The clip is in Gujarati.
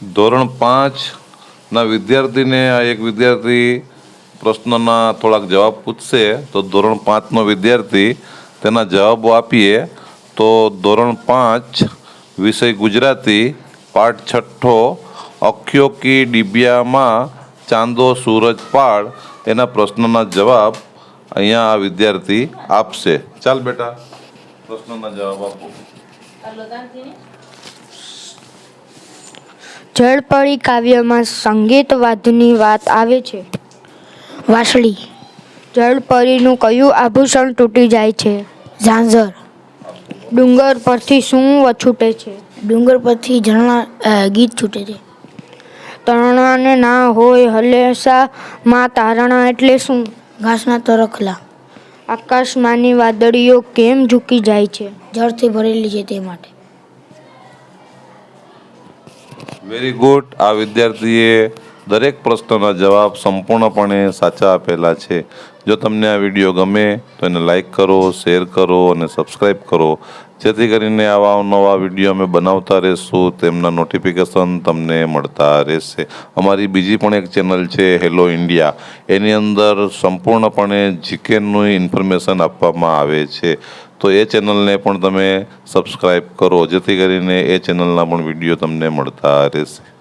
ધોરણ પાંચના વિદ્યાર્થીને આ એક વિદ્યાર્થી પ્રશ્નના થોડાક જવાબ પૂછશે, તો ધોરણ પાંચનો વિદ્યાર્થી તેના જવાબો આપીએ. તો ધોરણ પાંચ, વિષય ગુજરાતી, પાઠ છઠ્ઠો, અખ્યો કી ડિબિયામાં ચાંદો સૂરજ પાડ, એના પ્રશ્નના જવાબ અહીંયા આ વિદ્યાર્થી આપશે. ચાલ બેટા, પ્રશ્નના જવાબ આપો. જળપરી કાવ્યમાં સંગીતવાદની વાત આવે છે. વાંસળી જળપરીનું કયું આભૂષણ તૂટી જાય છે? ઝાંઝર. ડુંગર પરથી શું છૂટે છે? ડુંગર પરથી ઝરણા ગીત છૂટે છે. તરણાને ના હોય હલેસા માં તારણા એટલે શું? ઘાસના તરખલા. આકાશમાંની વાદળીઓ કેમ ઝૂકી જાય છે? જળથી ભરેલી છે તે માટે. વેરી ગુડ આ વિદ્યાર્થીએ દરેક પ્રશ્નના જવાબ સંપૂર્ણપણે સાચા આપેલા છે. જો તમને આ વીડિયો ગમે, તો એને લાઈક કરો, શેર કરો અને સબસ્ક્રાઈબ કરો. જેથી કરીને આવા નવા વીડિયો અમે બનાવતા રહેશું, તેમના નોટિફિકેશન તમને મળતા રહેશે. અમારી બીજી પણ એક ચેનલ છે, હેલો ઇન્ડિયા. એની અંદર સંપૂર્ણપણે જીકેનું ઇન્ફોર્મેશન આપવામાં આવે છે. તો એ ચેનલને પણ તમે સબસ્ક્રાઈબ કરો, જેથી કરીને એ ચેનલના પણ વીડિયો તમને મળતા રહેશે.